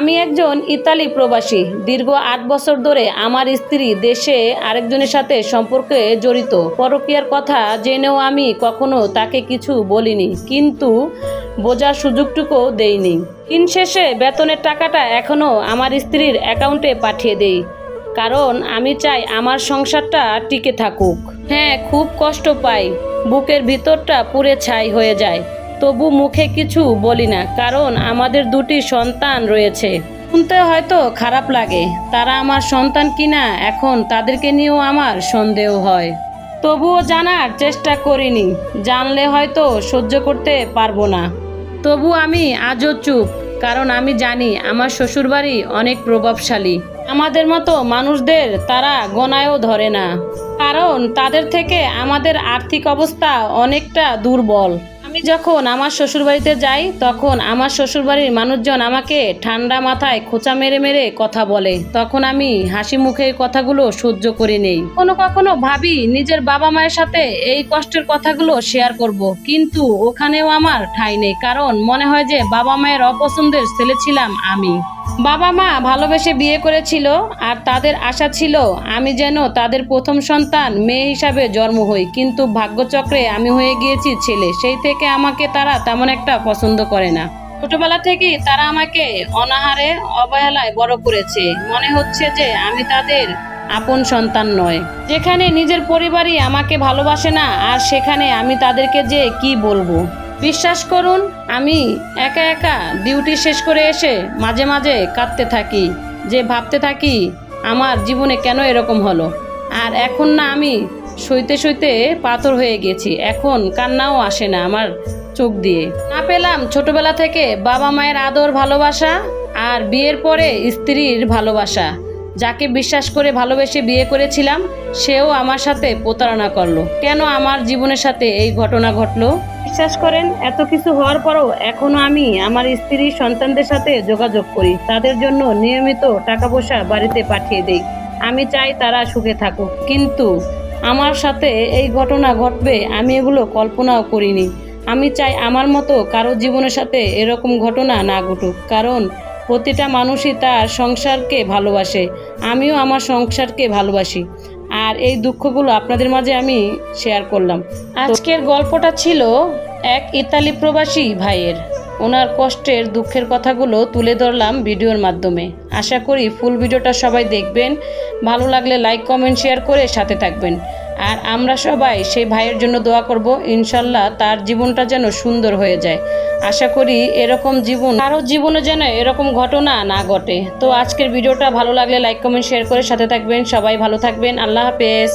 আমি একজন ইতালি প্রবাসী। দীর্ঘ আট বছর ধরে আমার স্ত্রী দেশে আরেকজনের সাথে সম্পর্কে জড়িত। পরকীয়ার কথা জেনেও আমি কখনো তাকে কিছু বলিনি, কিন্তু বোঝার সুযোগটুকু দেইনি। দিন শেষে বেতনের টাকাটা এখনও আমার স্ত্রীর অ্যাকাউন্টে পাঠিয়ে দেই, কারণ আমি চাই আমার সংসারটা টিকে থাকুক। হ্যাঁ খুব কষ্ট পাই, বুকের ভিতরটা পুরে ছাই হয়ে যায়। তবু মুখে কিছু বলি না, কারণ আমাদের দুটি সন্তান রয়েছে। শুনতে হয়তো খারাপ লাগে, তারা আমার সন্তান কিনা, এখন তাদেরকে নিয়েও আমার সন্দেহ হয়। তবুও জানার চেষ্টা করিনি, জানলে হয়তো সহ্য করতে পারব না। তবু আমি আজও চুপ, কারণ আমি জানি আমার শ্বশুরবাড়ি অনেক প্রভাবশালী। আমাদের মতো মানুষদের তারা গোনায়ও ধরে না, কারণ তাদের থেকে আমাদের আর্থিক অবস্থা অনেকটা দুর্বল। আমি যখন আমার শ্বশুরবাড়িতে যাই, তখন আমার শ্বশুরবাড়ির মানুষজন আমাকে ঠান্ডা মাথায় খোঁচা মেরে মেরে কথা বলে। তখন আমি হাসি মুখে কথাগুলো সহ্য করে নেই। কোনো কখনো ভাবি নিজের বাবা মায়ের সাথে এই কষ্টের কথাগুলো শেয়ার করব। কিন্তু ওখানেও আমার ঠাঁই নেই। কারণ মনে হয় যে বাবা মায়ের অপছন্দের ছেলে ছিলাম আমি। বাবা মা ভালোবেসে বিয়ে করেছিল আর তাদের আশা ছিল আমি যেন তাদের প্রথম সন্তান মেয়ে হিসাবে জন্ম হই। কিন্তু ভাগ্যচক্রে আমি হয়ে গিয়েছি ছেলে। সেই থেকে আমাকে তারা তেমন একটা পছন্দ করে না। ছোটবেলা থেকেই তারা আমাকে অনাহারে, অবহেলায় বড় করেছে। মনে হচ্ছে যে আমি তাদের আপন সন্তান নয়। যেখানে নিজের পরিবারই আমাকে ভালোবাসে না, আর সেখানে আমি তাদেরকে যে কি বলব? বিশ্বাস করুন, আমি একা একা ডিউটি শেষ করে এসে মাঝে মাঝে কাঁদতে থাকি। যে ভাবতে থাকি, আমার জীবনে কেন এরকম হলো? আর এখন না আমি সইতে সইতে পাথর হয়ে গেছি। এখন কান্নাও আসে না আমার চোখ দিয়ে। না পেলাম ছোটবেলা থেকে বাবা মায়ের আদর ভালোবাসা আর বিয়ের পরে স্ত্রীর ভালোবাসা। যাকে বিশ্বাস করে ভালোবেসে বিয়ে করেছিলাম, সেও আমার সাথে প্রতারণা করল। কেন আমার জীবনের সাথে এই ঘটনা ঘটলো? বিশ্বাস করেন, এত কিছু হওয়ার পরও এখনও আমি আমার স্ত্রী সন্তানদের সাথে যোগাযোগ করি। তাদের জন্য নিয়মিত টাকা পয়সা বাড়িতে পাঠিয়ে দেই। আমি চাই তারা সুখে থাকুক। কিন্তু আমার সাথে এই ঘটনা ঘটবে, আমি এগুলো কল্পনাও করিনি। আমি চাই আমার মতো কারও জীবনের সাথে এরকম ঘটনা না ঘটুক। কারণ প্রতিটা মানুষই তার সংসারকে ভালোবাসে। আমিও আমার সংসারকে ভালোবাসি। আর এই দুঃখগুলো আপনাদের মাঝে আমি শেয়ার করলাম। আজকের গল্পটা ছিল এক ইতালি প্রবাসী ভাইয়ের। ওনার কষ্টের, দুঃখের কথাগুলো তুলে ধরলাম ভিডিওর মাধ্যমে। আশা করি ফুল ভিডিওটা সবাই দেখবেন। ভালো লাগলে লাইক কমেন্ট শেয়ার করে সাথে থাকবেন। আর আমরা সবাই সেই ভাইয়ের জন্য দোয়া করব, ইনশাল্লাহ তার জীবনটা যেন সুন্দর হয়ে যায়। আশা করি এরকম জীবন, কারও জীবনে যেন এরকম ঘটনা না ঘটে। তো আজকের ভিডিওটা ভালো লাগলে লাইক কমেন্ট শেয়ার করে সাথে থাকবেন। সবাই ভালো থাকবেন। আল্লাহ হাফেজ।